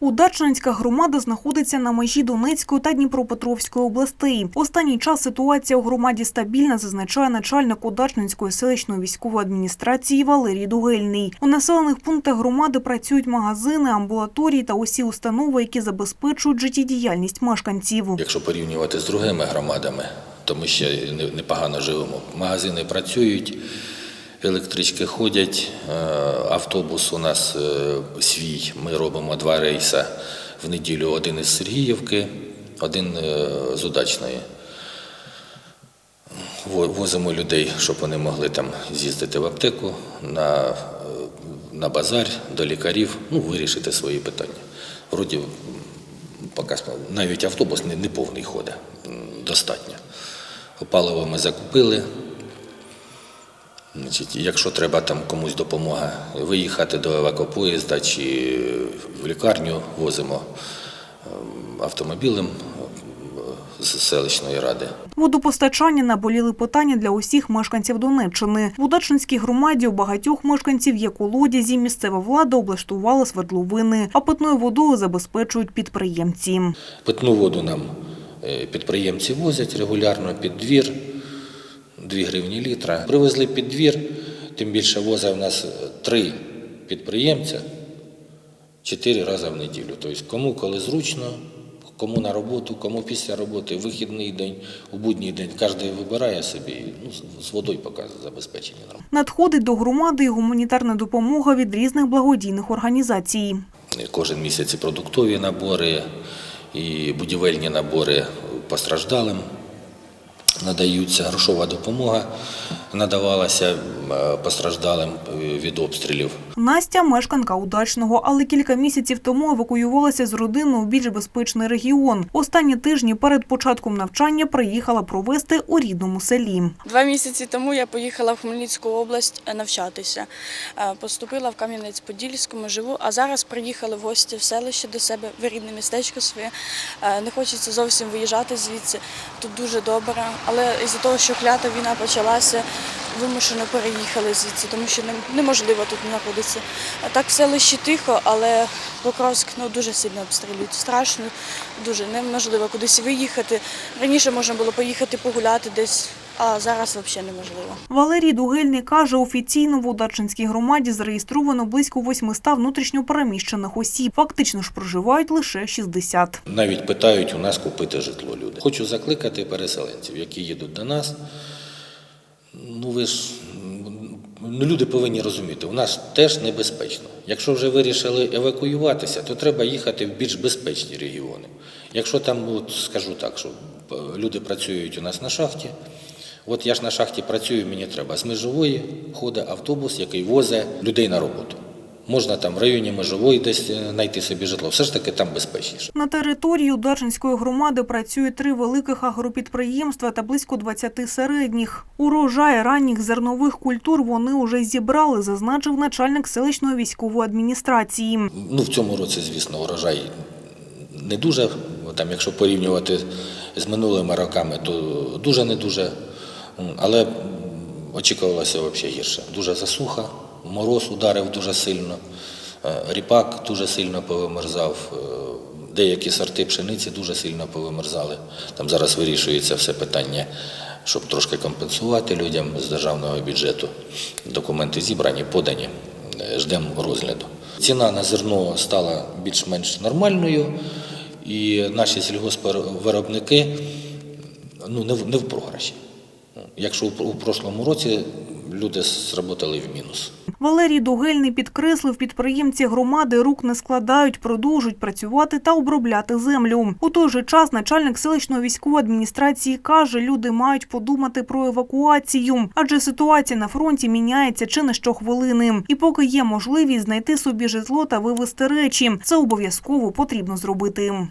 Удачненська громада знаходиться на межі Донецької та Дніпропетровської областей. Останній час ситуація у громаді стабільна, зазначає начальник Удачненської селищної військової адміністрації Валерій Дугельний. У населених пунктах громади працюють магазини, амбулаторії та усі установи, які забезпечують життєдіяльність мешканців. Якщо порівнювати з другими громадами, то ми ще не- непогано живемо. Магазини працюють, електрички ходять, е, автобус у нас е, свій. Ми робимо два рейси в неділю: один із Сергіївки, один е, з Удачної. Возимо людей, щоб вони могли там з'їздити в аптеку, на, на базар, до лікарів, ну, вирішити свої питання. Вроді, поки навіть автобус не, не повний ходить, достатньо. Паливо ми закупили. Значить, якщо треба там комусь допомога виїхати до евакопоїзда чи в лікарню, возимо ем, автомобілем е, з селищної ради. Водопостачання наболіли питання для усіх мешканців Донеччини. В Удачненській громаді у багатьох мешканців є колодязі. Місцева влада облаштувала свердловини, а питною водою забезпечують підприємці. Питну воду нам е, підприємці возять регулярно під двір, 2 гривні літра. Привезли під двір, тим більше воза в нас е, три підприємця, чотири рази в неділю. Тобто кому коли зручно, кому на роботу, кому після роботи, вихідний день, у будній день. Кожен вибирає собі, ну, з- водою поки забезпечення. Надходить до громади гуманітарна допомога від різних благодійних організацій. Кожен місяць і продуктові набори, і будівельні набори постраждалим надаються. Грошова допомога надавалася е, постраждалим е, від обстрілів. Настя – мешканка Удачного, але кілька місяців тому евакуювалася з родиною у більш безпечний регіон. Останні тижні перед початком навчання приїхала провести у рідному селі. Два місяці тому я поїхала в Хмельницьку область е, навчатися. Поступила в Кам'янець-Подільському, живу, а зараз приїхали в гості в селище до себе, в рідне містечко своє. Не хочеться зовсім виїжджати звідси. Тут дуже добре. Але із-за того, що клята війна почалася, вимушено переїхали звідси, тому що неможливо тут знаходитися. А так в селищі тихо, але Покровськ ну, дуже сильно обстрілюють. Страшно, дуже неможливо кудись виїхати. Раніше можна було поїхати погуляти десь, а зараз взагалі неможливо. Валерій Дугельний каже, офіційно в Удачинській громаді зареєстровано близько 800 внутрішньопереміщених осіб. Фактично ж проживають лише 60. Навіть питають у нас купити житло люди. Хочу закликати переселенців, які їдуть до нас. Ну ви ж ну, люди повинні розуміти, у нас теж небезпечно. Якщо вже вирішили евакуюватися, то треба їхати в більш безпечні регіони. Якщо там, ну, от скажу так, що е, люди працюють у нас на шахті. От я ж на шахті працюю, мені треба з межової ходить автобус, який возить людей на роботу. Можна там в районі межової десь е, знайти собі житло. Все ж таки там безпечніше. На території Удачинської громади працює три великих агропідприємства та близько 20 середніх. Урожай ранніх зернових культур вони уже зібрали, зазначив начальник селищної військової адміністрації. Ну, в цьому році, звісно, урожай не дуже. Там, якщо порівнювати з минулими роками, то дуже не дуже. Але очікувалося взагалі гірше. Дуже засуха, мороз ударив дуже сильно, е, ріпак дуже сильно повимерзав, е, деякі сорти пшениці дуже сильно повимерзали. Там зараз вирішується все питання, щоб трошки компенсувати людям з державного бюджету. Документи зібрані, подані, Е, ждемо розгляду. Ціна на зерно стала більш-менш нормальною, і наші сільгоспвиробники ну, не, в- не в програші. Якщо у, прошлому році люди зработали в мінус. Валерій Дугельний підкреслив, підприємці громади рук не складають, продовжують працювати та обробляти землю. У той же час начальник селищної військової адміністрації каже, люди мають подумати про евакуацію, адже ситуація на фронті міняється чи не щохвилини. І поки є можливість знайти собі житло та вивезти речі, це обов'язково потрібно зробити.